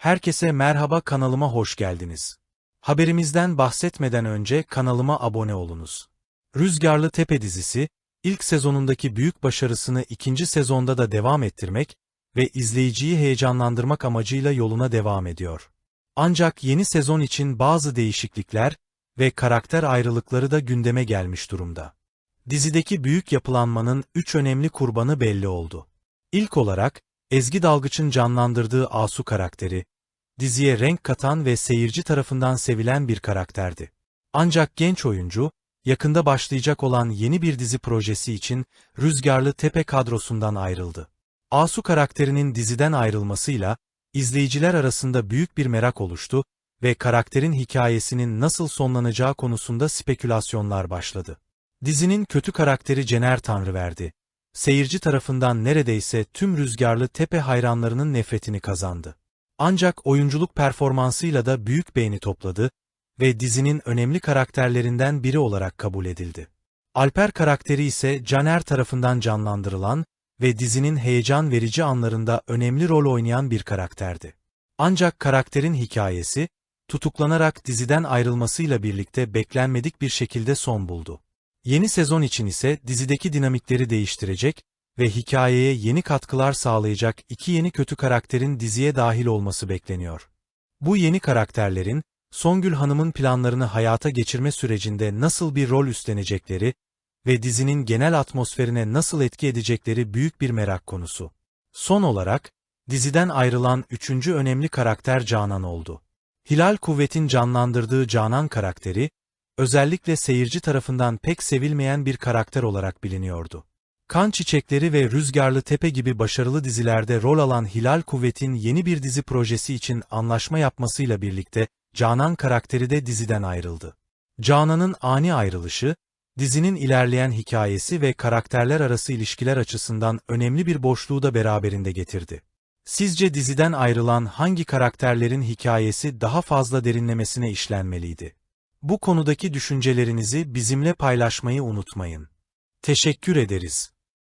Herkese merhaba kanalıma hoş geldiniz. Haberimizden bahsetmeden önce kanalıma abone olunuz. Rüzgarlı Tepe dizisi, ilk sezonundaki büyük başarısını ikinci sezonda da devam ettirmek ve izleyiciyi heyecanlandırmak amacıyla yoluna devam ediyor. Ancak yeni sezon için bazı değişiklikler ve karakter ayrılıkları da gündeme gelmiş durumda. Dizideki büyük yapılanmanın üç önemli kurbanı belli oldu. İlk olarak, Ezgi Dalgıç'ın canlandırdığı Asu karakteri, diziye renk katan ve seyirci tarafından sevilen bir karakterdi. Ancak genç oyuncu, yakında başlayacak olan yeni bir dizi projesi için Rüzgarlı Tepe kadrosundan ayrıldı. Asu karakterinin diziden ayrılmasıyla, izleyiciler arasında büyük bir merak oluştu ve karakterin hikayesinin nasıl sonlanacağı konusunda spekülasyonlar başladı. Dizinin kötü karakteri Cener Tanrıverdi, seyirci tarafından neredeyse tüm Rüzgarlı Tepe hayranlarının nefretini kazandı. Ancak oyunculuk performansıyla da büyük beğeni topladı ve dizinin önemli karakterlerinden biri olarak kabul edildi. Alper karakteri ise Caner tarafından canlandırılan ve dizinin heyecan verici anlarında önemli rol oynayan bir karakterdi. Ancak karakterin hikayesi, tutuklanarak diziden ayrılmasıyla birlikte beklenmedik bir şekilde son buldu. Yeni sezon için ise dizideki dinamikleri değiştirecek ve hikayeye yeni katkılar sağlayacak iki yeni kötü karakterin diziye dahil olması bekleniyor. Bu yeni karakterlerin, Songül Hanım'ın planlarını hayata geçirme sürecinde nasıl bir rol üstlenecekleri ve dizinin genel atmosferine nasıl etki edecekleri büyük bir merak konusu. Son olarak, diziden ayrılan üçüncü önemli karakter Canan oldu. Hilal Kuvvet'in canlandırdığı Canan karakteri, özellikle seyirci tarafından pek sevilmeyen bir karakter olarak biliniyordu. Kan Çiçekleri ve Rüzgarlı Tepe gibi başarılı dizilerde rol alan Hilal Kuvvet'in yeni bir dizi projesi için anlaşma yapmasıyla birlikte Canan karakteri de diziden ayrıldı. Canan'ın ani ayrılışı, dizinin ilerleyen hikayesi ve karakterler arası ilişkiler açısından önemli bir boşluğu da beraberinde getirdi. Sizce diziden ayrılan hangi karakterlerin hikayesi daha fazla derinlemesine işlenmeliydi? Bu konudaki düşüncelerinizi bizimle paylaşmayı unutmayın. Teşekkür ederiz.